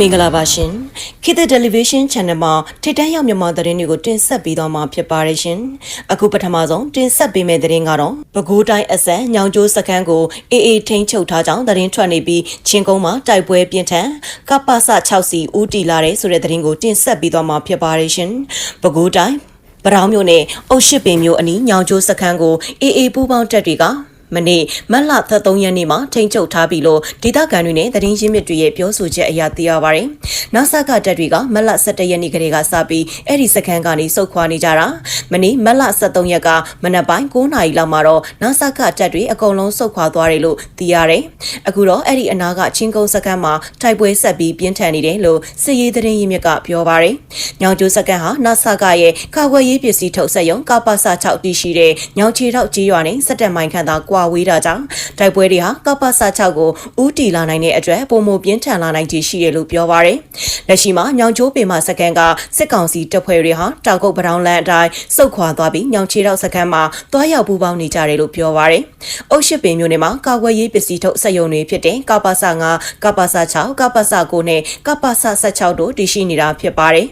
မင်္ဂလာပါရှင်ခေတ်သစ် television channel မှာထိတန်းရောက်မြန်မာသတင်းတွေကိုတင်ဆက်ပေးသွားမှာဖြစ်ပါတယ်ရှင်အခုပထမဆုံးတင်ဆက်ပေးမယ့်သတင်းကတော့ပဲခူးတိုင်းအစက်ညောင်ကျိုးစခန်းကိုအေးအေးထိန်းချုပ်ထားကြောင်းသတင်းထွက်နေပြီးချင်းကုန်းမှာတိုက်ပွဲပြင်းထန်ကပ္ပစ6စီဦးတီလာတဲ့ဆိုတဲ့သတင်းကိုတင်ဆက်ပေးသွားမှာဖြစ်ပါတယ်ရှင်ပဲခူးတိုင်းပရောင်းမြို့နယ်အုတ်ရှိပင်မြို့အနီးညောင်ကျိုးစခန်းကိုအေးအေးပူးပေါင်းတပ်တွေက မနေ့မတ်လ23ရက်နေ့မှာထိန်းချုပ်ထားပြီလို့ဒေသခံတွေနဲ့သတင်းရင်းမြစ်တွေရဲ့ပြောဆိုချက်အရသိရပါတယ်။နာဆာကတပ်တွေကမတ်လ17ရက်နေ့ကလေးကစပြီးအဲ့ဒီစခန်းကနေစုတ်ခွာနေကြတာ။မနေ့မတ်လ23ရက်ကမနက်ပိုင်း9နာရီလောက်မှာတော့နာဆာကတပ်တွေအကုန်လုံးစုတ်ခွာသွားတယ်လို့သိရတယ်။အခုတော့အဲ့ဒီအနာကချင်းကုန်းစခန်းမှာတိုက်ပွဲဆက်ပြီးပြင်းထန်နေတယ်လို့စစ်ရေးသတင်းရင်းမြစ်ကပြောပါတယ်။ညောင်ကျိုးစခန်းဟာနာဆာကရဲ့ကာကွယ်ရေးပစ္စည်းထုတ်ဆက်ရုံကပ္ပစ6တည်ရှိတဲ့ညောင်ချီထောက်ကြီးရွာနဲ့စက်တက်မိုင်ခန့်သာကွာဝေးတာကြောင့်တိုက်ပွဲတွေဟာကပ္ပစ6ကိုဥတီလာနိုင်တဲ့အတွက်ပုံမပြင်းထန်လာနိုင်ခြေရှိတယ်လို့ပြောပါရယ်လက်ရှိမှာညောင်ချိုးပင်မစကန်ကစစ်ကောင်စီတပ်ဖွဲ့တွေဟာတောက်ကုတ်ပထောင်လန်အတိုင်းစုတ်ခွာသွားပြီးညောင်ချေတော့စကန်မှာတွားရောက်ပူးပေါင်းနေကြတယ်လို့ပြောပါရယ်အုတ်ရှိပင်မျိုးနယ်မှာကာကွယ်ရေးပစ္စည်းထုတ်စက်ရုံတွေဖြစ်တဲ့ကပ္ပစ9ကပ္ပစ6ကပ္ပစ9နဲ့ကပ္ပစ16တို့တည်ရှိနေတာဖြစ်ပါတယ်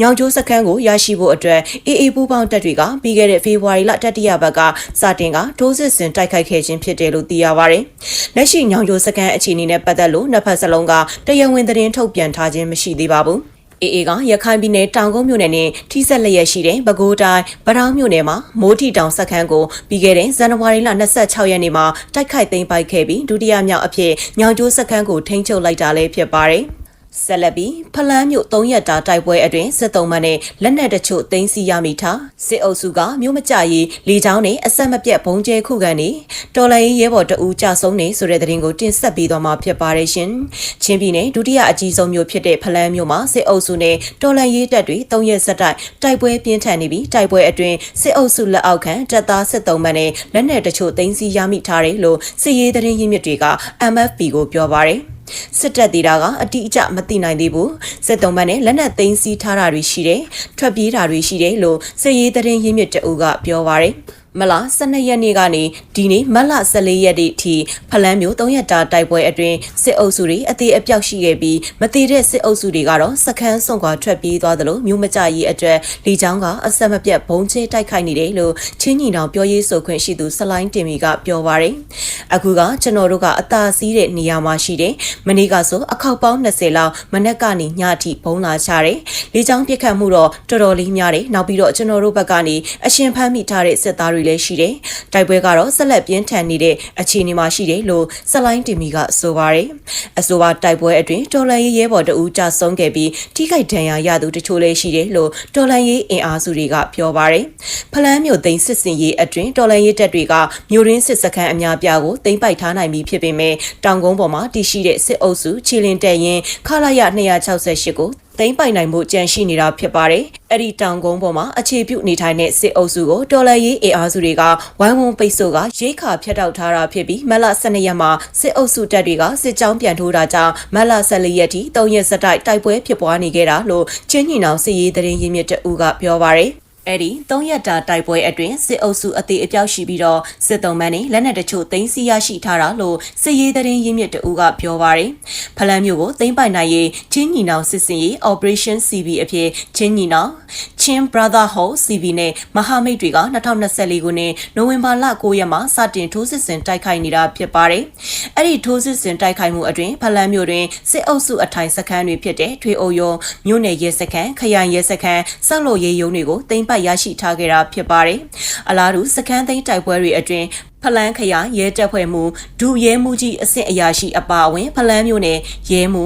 ညောင်ချိုးစကန်ကိုရရှိဖို့အတွက်အေးအေးပူးပေါင်းတပ်တွေကပြီးခဲ့တဲ့ဖေဖော်ဝါရီလတတိယပတ်ကစတင်ကထိုးစစ်ဆင်တိုက်ခိုက်ခဲ့ခြင်းဖြစ်တယ်လို့သိရပါတယ်။လက်ရှိညောင်ကျိုးစကန်အခြေအနေနဲ့ပတ်သက်လို့နှစ်ဖက်စလုံးကတရားဝင်သတင်းထုတ်ပြန်ထားခြင်းမရှိသေးပါဘူး။အေအေကရခိုင်ပြည်နယ်တောင်ကုန်းမြို့နယ်နဲ့ထိစက်လျက်ရှိတဲ့ပဲခူးတိုင်းဗရောင်းမြို့နယ်မှာမိုးထီတောင်စခန်းကိုပြီးခဲ့တဲ့ဇန်နဝါရီလ26ရက်နေ့မှာတိုက်ခိုက်သိမ်းပိုက်ခဲ့ပြီးဒုတိယမြောက်အဖြစ်ညောင်ကျိုးစခန်းကိုထိန်းချုပ်လိုက်တာလည်းဖြစ်ပါတယ်။ ဆက်လက်ပြီးဖလန်းမြို့၃ရက်တာတိုက်ပွဲအတွင်းစစ်တုံးမနဲ့လက်နက်တချို့သိမ်းဆည်းရမိထားစစ်အုပ်စုကမြို့မကြရေးလေကြောင်းနဲ့အဆက်မပြတ်ဘုံကျဲခုခံနေတော်လိုင်းရဲဘော်တအူးကြဆုံးနေဆိုတဲ့သတင်းကိုတင်ဆက်ပေးသွားမှာဖြစ်ပါတယ်ရှင်။ချင်းပြည်နယ်ဒုတိယအကြီးဆုံးမြို့ဖြစ်တဲ့ဖလန်းမြို့မှာစစ်အုပ်စုနဲ့တော်လိုင်းရဲတပ်တွေ၃ရက်ဆက်တိုက်တိုက်ပွဲပြင်းထန်နေပြီးတိုက်ပွဲအတွင်းစစ်အုပ်စုလက်အောက်ခံတပ်သားစစ်တုံးမနဲ့လက်နက်တချို့သိမ်းဆည်းရမိထားတယ်လို့စစ်ရေးသတင်းရင်းမြစ်တွေက MFP ကိုပြောပါတယ်။ စစ်တပ်သေးတာကအတိအကျမသိနိုင်သေးဘူးစစ်တုံးမနဲ့လက်နက်သိမ်းဆည်းထားတာတွေရှိတယ်ထွက်ပြေးတာတွေရှိတယ်လို့စစ်ရေးသတင်းရင်းမြစ်တအုပ်ကပြောပါရယ်မလ12ရက်နေ့ကနေဒီနေ့မလ14ရက်နေ့ထိဖလန်းမျိုး3ရက်တာတိုက်ပွဲအတွင်းစစ်အုပ်စုတွေအသေးအပြောက်ရှိခဲ့ပြီးမသေးတဲ့စစ်အုပ်စုတွေကတော့စခန်းဆုံးကွာထွက်ပြေးသွားသလိုမြို့မကြရေးအတွက်လေကြောင်းကအဆက်မပြတ်ဘုံချဲတိုက်ခိုက်နေတယ်လို့ချင်းညီနောင်ပြောရေးဆိုခွင့်ရှိသူဆလိုင်းတင်မီကပြောပါရယ်အခုကကျွန်တော်တို့ကအသာစီးတဲ့နေရာမှာရှိတယ်မနေ့ကဆိုအခောက်ပေါင်း20လောက်မနက်ကနေညအထိဘုံလာချတယ်လေကြောင်းပစ်ခတ်မှုတော့တော်တော်လေးများတယ်နောက်ပြီးတော့ကျွန်တော်တို့ဘက်ကနေအရှင်ဖမ်းမိထားတဲ့စစ်သားတွေလည်းရှိတယ်။တိုက်ပွဲကတော့ဆက်လက်ပြင်းထန်နေတဲ့အခြေအနေမှာရှိတယ်လို့ဆလိုင်းတင်မီကဆိုပါတယ်။အဆိုပါတိုက်ပွဲအတွင်းတော်လန်ရေးရဲဘော်တဦးကြဆုံးခဲ့ပြီးထိခိုက်ဒဏ်ရာရသူတချို့လည်းရှိတယ်လို့တော်လန်ရေးအင်အားစုတွေကပြောပါတယ်။ဖလန်းမြို့သိမ်းစစ်စင်ရေးအတွင်းတော်လန်ရေးတပ်တွေကမြို့ရင်းစစ်စခန်းအများပြားကိုသိမ်းပိုက်ထားနိုင်ပြီဖြစ်ပေမဲ့တောင်ကုန်းပေါ်မှာတည်ရှိတဲ့စစ်အုပ်စုခြေလင်းတက်ရင်ခလာရ268ကို သိမ်းပိုင်နိုင်မှုကြံရှိနေတာဖြစ်ပါတယ်။အဲ့ဒီတောင်ကုန်းပေါ်မှာအခြေပြုနေထိုင်တဲ့စစ်အုပ်စုကိုတော်လန်ရေးအေအားစုတွေကဝိုင်းဝန်းပိတ်ဆို့ကရိခါဖျက်တောက်ထားတာဖြစ်ပြီးမလ12ရက်မှာစစ်အုပ်စုတပ်တွေကစစ်ကြောင်းပြန်ထိုးတာကြောင့်မလ14ရက်ထိ3ရက်စတိုက်တိုက်ပွဲဖြစ်ပွားနေခဲ့တာလို့ချင်းညီနောင်စစ်ရေးသတင်းရင်းမြစ်တအူးကပြောပါရယ်။ အဲ့ဒီ၃ရက်တာတိုက်ပွဲအတွင်းစစ်အုပ်စုအသေးအပြောက်ရှိပြီးတော့စစ်တုံးမန်းနဲ့လက်နက်တချို့သိမ်းဆည်းရရှိထားတာလို့စစ်ရေးသတင်းရင်းမြစ်တအူးကပြောပါရယ်ဖလန်းမျိုးကိုသိမ်းပိုက်နိုင်ရေးချင်းညီနောင်စစ်စင်ရေး Operation CB အဖြစ်ချင်းညီနောင်ချင်း Brotherhood CB နဲ့မဟာမိတ်တွေက2024ခုနှစ်နိုဝင်ဘာလ9ရက်မှာစတင်ထိုးစစ်ဆင်တိုက်ခိုက်နေတာဖြစ်ပါတယ်အဲ့ဒီထိုးစစ်ဆင်တိုက်ခိုက်မှုအတွင်းဖလန်းမျိုးတွင်စစ်အုပ်စုအထိုင်စခန်းတွေဖြစ်တဲ့ထွေအုပ်ရုံမြို့နယ်ရဲစခန်းခရိုင်ရဲစခန်းစောက်လို့ရဲရုံတွေကိုသိမ်းပိုက်ရရှိထားခဲ့တာဖြစ်ပါတယ်။အလားတူစကန်သိန်းတိုက်ပွဲတွေအတွင်းဖလန်းခရရဲတပ်ဖွဲ့မှုဒူရဲမှုကြီးအဆင့်အရာရှိအပါအဝင်ဖလန်းမျိုးနယ်ရဲမှု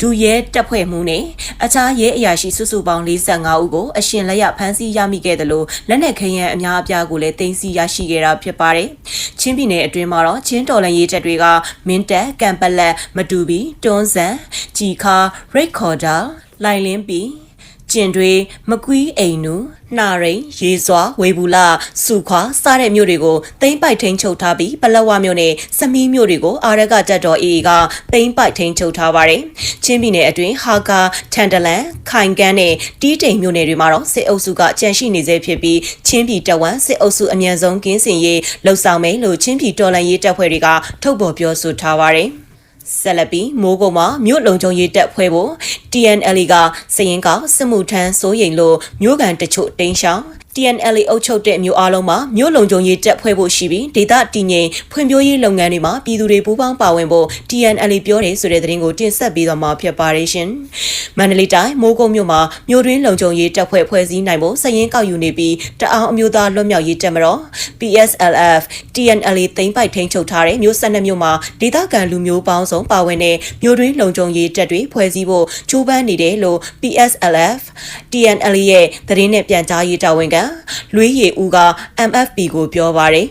ဒူရဲတပ်ဖွဲ့မှုနဲ့အခြားရဲအရာရှိစုစုပေါင်း45ဦးကိုအရှင်လက်ရဖမ်းဆီးရမိခဲ့တယ်လို့လက်နက်ခရမ်းအများအပြားကိုလည်းတင်စီရရှိခဲ့တာဖြစ်ပါတယ်။ချင်းပြည်နယ်အတွင်းမှာတော့ချင်းတော်လန်ရေးတပ်တွေကမင်းတပ်ကံပလက်မတူဘီတွန်းဆန်ကြီခါရိတ်ခေါ်တာလိုင်လင်းပီကျင်တွေမကွီးအိမ်နူ နှာရိန်ရေစွာဝေဘူးလာစုခွာစတဲ့မြို့တွေကိုသိမ့်ပိုက်ထိန်ချုပ်ထားပြီးပလက်ဝမြို့နဲ့စမီးမြို့တွေကိုအာရကတက်တော်အေအေကသိမ့်ပိုက်ထိန်ချုပ်ထားပါတယ်။ချင်းပြည်နယ်အတွင်းဟာကာထန်တလန်ခိုင်ကန်းနဲ့တီးတိမ်မြို့နယ်တွေမှာတော့စစ်အုပ်စုကကြန့်ရှိနေသေးဖြစ်ပြီးချင်းပြည်တဝမ်စစ်အုပ်စုအမြန်ဆုံးကင်းစင်ရေးလှုပ်ဆောင်မယ်လို့ချင်းပြည်တော်လှန်ရေးတပ်ဖွဲ့တွေကထုတ်ပေါ်ပြောဆိုထားပါတယ်။ ဆက်လက်ပြီးမိုးကုံမှာမြို့လုံခြုံရေးတပ်ဖွဲ့ဖို့ TNL ကစရင်ကောက်စစ်မှုထမ်းစိုးရိမ်လို့မြို့ကန်တချို့တင်းရှောင်း TNL အုပ်ချုပ်တဲ့မြို့အားလုံးမှာမြို့လုံခြုံရေးတပ်ဖွဲ့ဖို့ရှိပြီးဒေသတည်ငြိမ်ဖွံ့ဖြိုးရေးလုပ်ငန်းတွေမှာပြည်သူတွေပူးပေါင်းပါဝင်ဖို့ TNL ပြောတယ်ဆိုတဲ့သတင်းကိုတင်ဆက်ပေးသွားမှာဖြစ်ပါတယ်ရှင်။မန္တလေးတိုင်းမိုးကုတ်မြို့မှာမြို့တွင်းလုံခြုံရေးတပ်ဖွဲ့ဖွဲ့စည်းနိုင်ဖို့စရင်ကောက်ယူနေပြီးတအောင်အမျိုးသားလွတ်မြောက်ရေးတပ်မတော် PSLF TNL သိမ်းပိုက်ထိန်းချုပ်ထားတဲ့မြို့12မြို့မှာဒေသခံလူမျိုးပေါင်းစုံပါဝင်တဲ့မြို့တွင်းလုံခြုံရေးတပ်တွေဖွဲ့စည်းဖို့ကြိုးပမ်းနေတယ်လို့ PSLF TNL ရဲ့သတင်းနဲ့ပြန်ကြားရေးတာဝန်ခံလွေးရီဦးက MFP ကိုပြောပါတယ်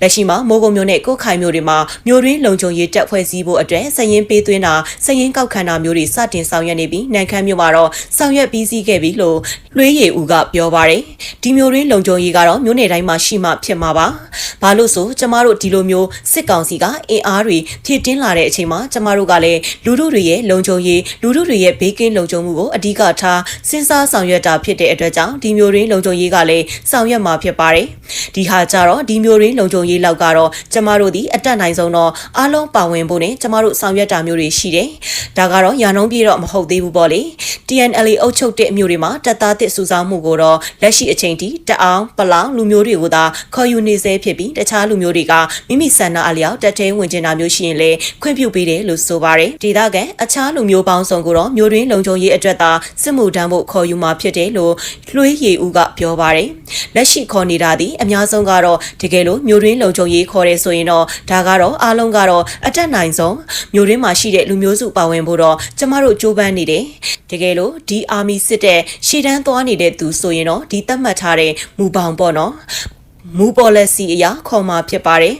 လက်ရှိမှာမိုးကုံမြို့နဲ့ကိုခိုင်မြို့တွေမှာမြို့ရင်းလုံခြုံရေးတပ်ဖွဲ့စည်းဖို့အတွက်စရင်ပေးသွင်းတာစရင်ကောက်ခံတာမျိုးတွေစတင်ဆောင်ရွက်နေပြီးနိုင်ခမ်းမြို့မှာတော့ဆောင်ရွက်ပြီးစီးခဲ့ပြီလို့လွေးရီဦးကပြောပါတယ်ဒီမြို့ရင်းလုံခြုံရေးကတော့မြို့နယ်တိုင်းမှာရှိမှဖြစ်မှာပါဘာလို့ဆိုကျမတို့ဒီလိုမျိုးစစ်ကောင်စီကအင်အားတွေဖြည့်တင်းလာတဲ့အချိန်မှာကျမတို့ကလည်းလူတို့တွေရဲ့လုံခြုံရေးလူတို့တွေရဲ့ဘေးကင်းလုံခြုံမှုကိုအဓိကထားစဉ်းစားဆောင်ရွက်တာဖြစ်တဲ့အတွက်ကြောင့်ဒီမျိုးရင်းလုံခြုံရေးကလည်းဆောင်ရွက်မှာဖြစ်ပါတယ်ဒီဟာကြတော့ဒီမျိုးရင်းလုံခြုံရေးလောက်ကတော့ကျမတို့ဒီအတက်နိုင်ဆုံးတော့အားလုံးပါဝင်ဖို့နဲ့ကျမတို့ဆောင်ရွက်တာမျိုးတွေရှိတယ်ဒါကတော့ရာနှုန်းပြေတော့မဟုတ်သေးဘူးပေါ့လေ TNL အုပ်ချုပ်တဲ့မျိုးတွေမှာတပ်သားတစ်စုဆောင်မှုကိုတော့လက်ရှိအချိန်ထိတအောင်ပလောင်လူမျိုးတွေကိုသာခေါ်ယူနေဆဲဖြစ်ပြီးတခြားလူမျိုးတွေကမိမိဆန္ဒအလျောက်တက်ထဲဝင်ကျင်တာမျိုးရှိရင်လည်းခွင့်ပြုပေးတယ်လို့ဆိုပါတယ်ဒေသခံအခြားလူမျိုးပေါင်းစုံကိုတော့မျိုးတွင်းလုံခြုံရေးအတွက်သာစစ်မှုထမ်းဖို့ခေါ်ယူမှာဖြစ်တယ်လို့လွှေးရီဦးကပြောပါတယ်လက်ရှိခေါ်နေတာဒီအများဆုံးကတော့တကယ်လို့မျိုးတွင်းလုံခြုံရေးခေါ်ရဲဆိုရင်တော့ဒါကတော့အားလုံးကတော့အတက်နိုင်ဆုံးမျိုးတွင်းမှာရှိတဲ့လူမျိုးစုပါဝင်ဖို့တော့ကျမတို့ကြိုးပမ်းနေတယ်တကယ်လို့ဒီအာမီစစ်တဲ့ရှေ့တန်းသွားနေတဲ့သူဆိုရင်တော့ဒီသတ်မှတ်ထားတဲ့မူပေါင်းပေါ့နော်မူ policy အရာခေါ်မှာဖြစ်ပါတယ်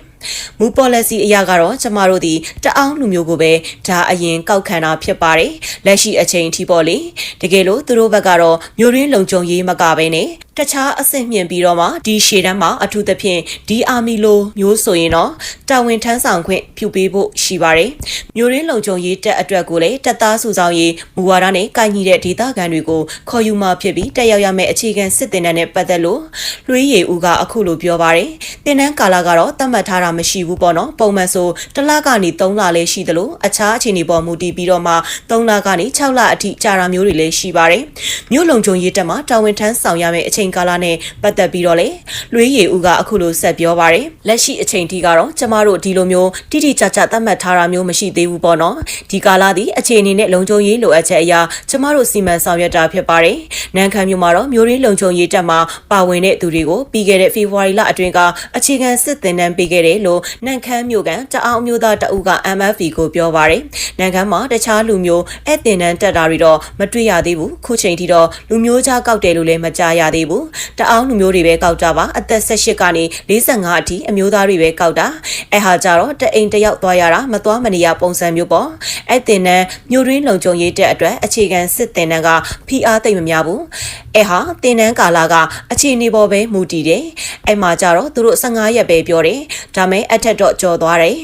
မူ policy အရာကတော့ကျမတို့ဒီတအောင်လူမျိုးကိုပဲဒါအရင်ကောက်ခံတာဖြစ်ပါတယ်လက်ရှိအချိန်ထိပေါ့လေတကယ်လို့သူတို့ဘက်ကတော့မျိုးရင်းလုံခြုံရေးမကဘဲနဲ့တခြားအဆင့်မြင့်ပြီးတော့မှဒီရှေ့တန်းမှာအထူးသဖြင့်ဒီအာမီလိုမျိုးဆိုရင်တော့တာဝန်ထမ်းဆောင်ခွင့်ပြုပေးဖို့ရှိပါတယ်မျိုးရင်းလုံခြုံရေးတက်အတွက်ကိုလည်းတက်သားစုဆောင်ရေးမူဝါဒနဲ့ကိုင်ညီတဲ့ဒေသခံတွေကိုခေါ်ယူมาဖြစ်ပြီးတက်ရောက်ရမယ့်အခြေခံစစ်တင်တန်းနဲ့ပတ်သက်လို့လွှေးရီဦးကအခုလိုပြောပါတယ်တင်တန်းကာလကတော့သတ်မှတ်ထားတာမရှိဘူးပေါ့နော်ပုံမှန်ဆိုတစ်လကနေ3လလည်းရှိသလိုအခြားအခြေအနေပေါ်မူတည်ပြီးတော့မှ3လကနေ6လအထိကြာတာမျိုးတွေလည်းရှိပါတယ်မြို့လုံခြုံရေးတက်မှာတာဝန်ထမ်းဆောင်ရမယ့်အချိန်ကာလနဲ့ပတ်သက်ပြီးတော့လေလွေးရီဦးကအခုလိုဆက်ပြောပါတယ်လက်ရှိအချိန်ထိကတော့ကျမတို့ဒီလိုမျိုးတိတိကျကျသတ်မှတ်ထားတာမျိုးမရှိသေးဘူးပေါ့နော်ဒီကာလဒီအခြေအနေနဲ့လုံခြုံရေးလိုအပ်ချက်အရာကျမတို့စီမံဆောင်ရွက်တာဖြစ်ပါတယ်နန်ခံမြို့မှာတော့မျိုးရင်းလုံခြုံရေးတက်မှာပါဝင်တဲ့သူတွေကိုပြီးခဲ့တဲ့ဖေဖော်ဝါရီလအတွင်းကအခြေခံစစ်သင်တန်းပေးခဲ့တယ်လို့နန်ခမ်းမြို့ကန်တအောင်မျိုးသားတအုပ်က MFV ကိုပြောပါတယ်နန်ခမ်းမှာတခြားလူမျိုးအဲ့တင်တန်းတက်တာတွေတော့မတွေ့ရသေးဘူးခုချိန်ထိတော့လူမျိုးခြားကောက်တယ်လို့လည်းမကြားရသေးဘူးတအောင်လူမျိုးတွေပဲကောက်တာပါအသက်18ကနေ45အထိအမျိုးသားတွေပဲကောက်တာအဲ့ဟာကြတော့တအိမ်တယောက်သွားရတာမသွားမနေရပုံစံမျိုးပေါ့အဲ့တင်တန်းမြို့ရင်းလုံခြုံရေးတက်အတွက်အခြေခံစစ်တင်တန်းကဖိအားသိမ့်မများဘူးအဲ့ဟာတင်တန်းကာလာကအခြေအနေပေါ်ပဲမူတည်တယ်အဲ့မှာကြတော့သူတို့15ရက်ပဲပြောတယ်ဒါမဲ့အထက်တော့ကြော်သွားတယ်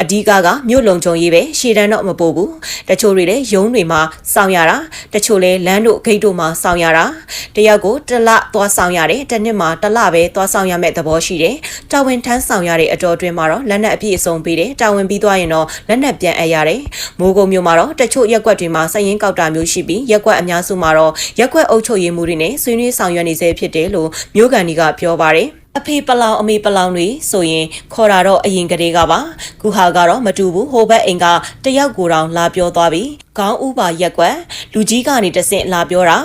အဓိကကမြို့လုံခြုံရေးပဲရှေ့တန်းတော့မပို့ဘူးတချို့တွေလည်းရုံးတွေမှာစောင့်ရတာတချို့လည်းလမ်းတို့ဂိတ်တို့မှာစောင့်ရတာတယောက်ကိုတစ်လသွားဆောင်ရတယ်တစ်နှစ်မှာတစ်လပဲသွားဆောင်ရမယ့်သဘောရှိတယ်တာဝန်ထမ်းဆောင်ရတဲ့အတော်အတွင်းမှာတော့လက်နက်အပြည့်အစုံပေးတယ်တာဝန်ပြီးသွားရင်တော့လက်နက်ပြန်အပ်ရတယ်မိုးကုံမျိုးမှာတော့တချို့ရက်ွက်တွေမှာစရင်ကောက်တာမျိုးရှိပြီးရက်ွက်အများစုမှာတော့ရက်ွက်အုပ်ချုပ်ရေးမှုတွေနဲ့ဆွေးနွေးဆောင်ရွက်နေစေဖြစ်တယ်လို့မျိုးကန်ဒီကပြောပါတယ် အဖေပလောင်အမေပလောင်တွေဆိုရင်ခေါ်တာတော့အရင်ကတည်းကပါခုဟာကတော့မတူဘူးဟိုဘက်အိမ်ကတယောက်ကိုတောင်လာပြောသွားပြီခေါင်းဥပါရက်ကွက်လူကြီးကနေတဆင့်လာပြောတာ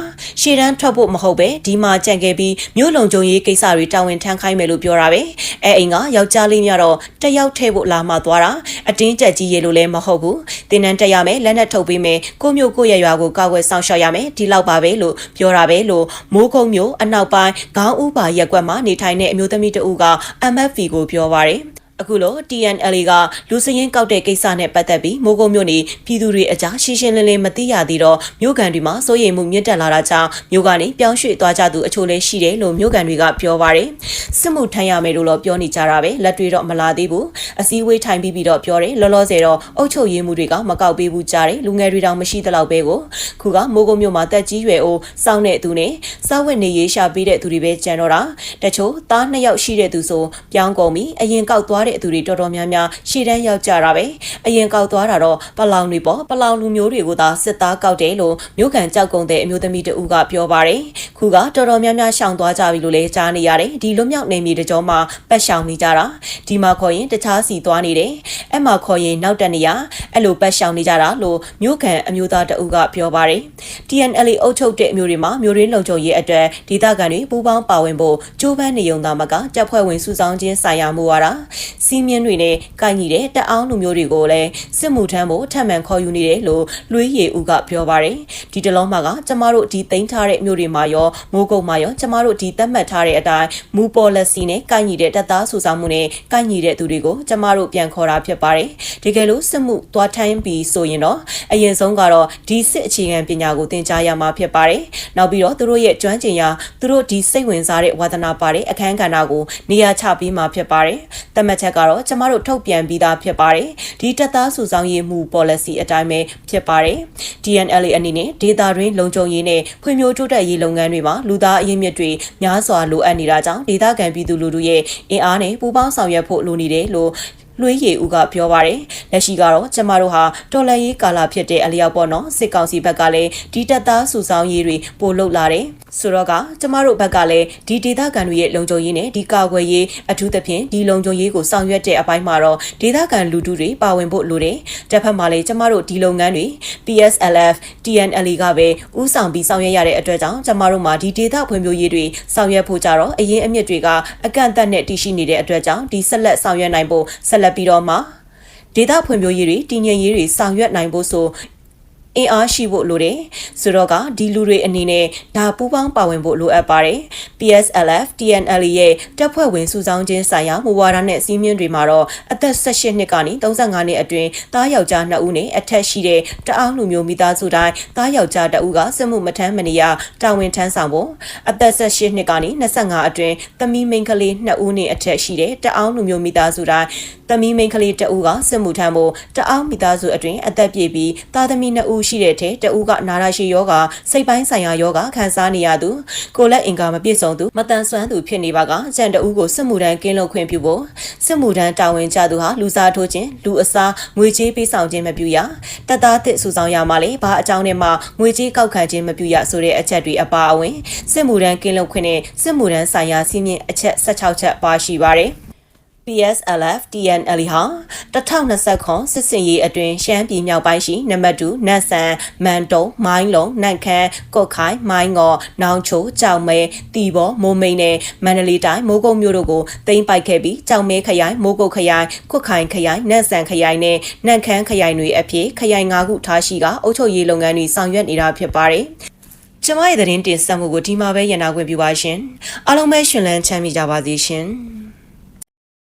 ရှေ့တန်းထွက်ဖို့မဟုတ်ပဲဒီမှာကြံခဲ့ပြီးမြို့လုံခြုံရေးကိစ္စတွေတာဝန်ထမ်းခိုင်းမယ်လို့ပြောတာပဲအဲအိမ်ကယောက်ျားလေးများတော့တယောက်ထဲဖို့လာမှသွားတာအတင်းကြက်ကြီးရေလို့လည်းမဟုတ်ဘူးတင်းနှန်းတက်ရမယ်လက်နဲ့ထုတ်ပေးမယ်ကိုမျိုးကိုရရွာကိုကောက်ွယ်ဆောင်ရှောက်ရမယ်ဒီလောက်ပါပဲလို့ပြောတာပဲလို့မိုးကုံမျိုးအနောက်ပိုင်းခေါင်းဥပါရက်ကွက်မှာနေထိုင်တဲ့အမျိုးသမီးတဦးက MFV ကိုပြောပါတယ် အခုလို TNL ကလူစရင်ကောက်တဲ့ကိစ္စနဲ့ပတ်သက်ပြီးမိုးကုံမြို့နေပြည်သူတွေအကြားရှင်းရှင်းလင်းလင်းမသိရသေးတော့မြို့ကန်တွေမှာစိုးရိမ်မှုမြင့်တက်လာတာကြောင့်မြို့ကနေပြောင်းရွှေ့သွားကြသူအချို့လည်းရှိတယ်လို့မြို့ကန်တွေကပြောပါတယ်စစ်မှုထမ်းရမယ်လို့တော့ပြောနေကြတာပဲလက်တွေတော့မလာသေးဘူးအစည်းအဝေးထိုင်ပြီးပြီးတော့ပြောတယ်လောလောဆယ်တော့အုတ်ချုပ်ရေးမှုတွေကမကောက်ပေးဘူးကြားတယ်လူငယ်တွေတောင်မရှိသလောက်ပဲကိုခုကမိုးကုံမြို့မှာတက်ကြီးရွယ်အိုးစောင်းတဲ့သူနဲ့စောက်ဝက်နေရေးရှာပေးတဲ့သူတွေပဲကြံတော့တာတချို့သားနှစ်ယောက်ရှိတဲ့သူဆိုပြောင်းကုန်ပြီအရင်ကောက်သွားတဲ့သူတွေတော်တော်များများရှေ့တန်းရောက်ကြတာပဲအရင်ကောက်သွားတာတော့ပလောင်တွေပေါ့ပလောင်လူမျိုးတွေကိုသာစစ်သားကောက်တယ်လို့မြို့ကန်ကြောက်ကုန်းတဲ့အမျိုးသမီးတဦးကပြောပါတယ်ခုကတော်တော်များများရှောင်သွားကြပြီလို့လည်းကြားနေရတယ်ဒီလွတ်မြောက်နေမြေတကြောမှာပတ်ရှောင်နေကြတာဒီမှာခေါ်ရင်တခြားစီသွားနေတယ်အဲ့မှာခေါ်ရင်နောက်တက်နေရအဲ့လိုပတ်ရှောင်နေကြတာလို့မြို့ကန်အမျိုးသားတဦးကပြောပါတယ် TNL အုပ်ချုပ်တဲ့အမျိုးတွေမှာမျိုးရင်းလုံခြုံရေးအတွက်ဒေသခံတွေပူးပေါင်းပါဝင်ဖို့ကြိုးပမ်းနေုံသာမကတပ်ဖွဲ့ဝင်စုဆောင်းခြင်းဆိုင်ရာမူဝါဒစီးမြင်တွေနဲ့ကိုင်ညီတဲ့တအောင်းလူမျိုးတွေကိုလည်းစစ်မှုထမ်းဖို့ထပ်မံခေါ်ယူနေတယ်လို့လွေးရည်ဦးကပြောပါတယ်ဒီတလုံးမှာကကျမတို့ဒီသိမ်းထားတဲ့မျိုးတွေမှာရောမိုးကုတ်မှာရောကျမတို့ဒီသတ်မှတ်ထားတဲ့အတိုင်းမူပေါ်လက်စီနဲ့ကိုင်ညီတဲ့တပ်သားစုဆောင်းမှုနဲ့ကိုင်ညီတဲ့သူတွေကိုကျမတို့ပြန်ခေါ်တာဖြစ်ပါတယ်တကယ်လို့စစ်မှုသွားထိုင်းပြီးဆိုရင်တော့အရင်ဆုံးကတော့ဒီစစ်အခြေခံပညာကိုသင်ကြားရမှာဖြစ်ပါတယ်နောက်ပြီးတော့သူတို့ရဲ့ကျွမ်းကျင်ရာသူတို့ဒီစိတ်ဝင်စားတဲ့ဝါသနာပါတဲ့အခန်းကဏ္ဍကိုနေရာချပြီးမှဖြစ်ပါတယ်တမတ်ချက်ကတော့ကျမတို့ထုတ်ပြန်ပြီးသားဖြစ်ပါတယ်ဒီတပ်သားစုဆောင်းရေးမှု policy အတိုင်းပဲဖြစ်ပါတယ် DNLA အနေနဲ့ဒေတာတွင်းလုံခြုံရေးနဲ့ဖွံ့ဖြိုးတိုးတက်ရေးလုပ်ငန်းတွေမှာလူသားအရင်းမြစ်တွေများစွာလိုအပ်နေတာကြောင့်ဒေသခံပြည်သူလူထုရဲ့အင်အားနဲ့ပူးပေါင်းဆောင်ရွက်ဖို့လိုနေတယ်လို့ လွေးရည်ဦးကပြောပါတယ်လက်ရှိကတော့ကျမတို့ဟာတော်လန်ရေးကာလဖြစ်တဲ့အလျောက်ပေါ့နော်စစ်ကောင်စီဘက်ကလည်းဒီတပ်သားစုဆောင်းရေးတွေပို့လုပ်လာတယ်ဆိုတော့ကကျမတို့ဘက်ကလည်းဒီဒေသခံတွေရဲ့လုံခြုံရေးနဲ့ဒီကာကွယ်ရေးအထူးသဖြင့်ဒီလုံခြုံရေးကိုဆောင်ရွက်တဲ့အပိုင်းမှာတော့ဒေသခံလူထုတွေပါဝင်ဖို့လိုတယ်တစ်ဖက်မှာလည်းကျမတို့ဒီလုပ်ငန်းတွေ PSLF TNLA ကပဲဥဆောင်ပြီးဆောင်ရွက်ရတဲ့အတွက်ကြောင့်ကျမတို့မှာဒီဒေသဖွံ့ဖြိုးရေးတွေဆောင်ရွက်ဖို့ကြတော့အရင်အမြင့်တွေကအကန့်အသတ်နဲ့တည်ရှိနေတဲ့အတွက်ကြောင့်ဒီဆက်လက်ဆောင်ရွက်နိုင်ဖို့ဆက်လက်ပြီးတော့မှဒေသဖွံ့ဖြိုးရေးတွေတည်ငြိမ်ရေးတွေဆောင်ရွက်နိုင်ဖို့ဆို အင်အားရှိဖို့လိုတယ်ဆိုတော့ကဒီလူတွေအနေနဲ့ဒါပူးပေါင်းပါဝင်ဖို့လိုအပ်ပါတယ် PSLF TNL ရဲ့တပ်ဖွဲ့ဝင်စုဆောင်းခြင်းဆိုင်ရာမူဝါဒနဲ့စီးမြင့်တွေမှာတော့အသက်18နှစ်ကနေ35နှစ်အတွင်းသားယောက်ျား2ဦးနဲ့အထက်ရှိတဲ့တအောင်းလူမျိုးမိသားစုတိုင်းသားယောက်ျား2ဦးကစစ်မှုမထမ်းမနေရတာဝန်ထမ်းဆောင်ဖို့အသက်18နှစ်ကနေ25အတွင်းသမီးမိန်းကလေး2ဦးနဲ့အထက်ရှိတဲ့တအောင်းလူမျိုးမိသားစုတိုင်းသမီးမိန်းကလေး2ဦးကစစ်မှုထမ်းဖို့တအောင်းမိသားစုအတွင်းအသက်ပြည့်ပြီးသားသမီး2ဦးရှိတဲ့ထဲတဦးကနာရရှိယောဂစိတ်ပိုင်းဆိုင်ရာယောဂခံစားနေရသူကိုလက်အင်္ကာမပြည့်စုံသူမတန်ဆွမ်းသူဖြစ်နေပါကကြံတဦးကိုစစ်မှုထမ်းကင်းလို့ခွင့်ပြုဖို့စစ်မှုထမ်းတာဝန်ကျသူဟာလူစားထိုးခြင်းလူအစားငွေကြေးပေးဆောင်ခြင်းမပြုရတပ်သားသစ်စုဆောင်ရမှာလေဘာအကြောင်းနဲ့မှငွေကြေးကောက်ခံခြင်းမပြုရဆိုတဲ့အချက်တွေအပါအဝင်စစ်မှုထမ်းကင်းလို့ခွင့်နဲ့စစ်မှုထမ်းဆိုင်ရာစီးမြင့်အချက်16ချက်ပါရှိပါတယ် PSLF TNL ဟာ2020ခုစစ်စင်ရေးအတွင်းရှမ်းပြည်မြောက်ပိုင်းရှိနံပါတ်2နတ်ဆန်မန်တုံမိုင်းလုံးနန့်ခမ်းကော့ခိုင်မိုင်းငေါ်နောင်ချိုကြောင်မဲတီဘောမိုးမိန်နဲ့မန္တလေးတိုင်းမိုးကုတ်မြို့တို့ကိုတင်ပိုက်ခဲ့ပြီးကြောင်မဲခရိုင်မိုးကုတ်ခရိုင်ခွတ်ခိုင်ခရိုင်နတ်ဆန်ခရိုင်နဲ့နန့်ခမ်းခရိုင်တွေအဖြစ်ခရိုင်၅ခုထားရှိကအုပ်ချုပ်ရေးလုပ်ငန်းတွေဆောင်ရွက်နေတာဖြစ်ပါတယ်ကျမရဲ့သတင်းတင်ဆက်မှုကိုဒီမှာပဲရန်နာခွင့်ပြုပါရှင်အားလုံးပဲရှင်လန်းချမ်းမြေကြပါစေရှင်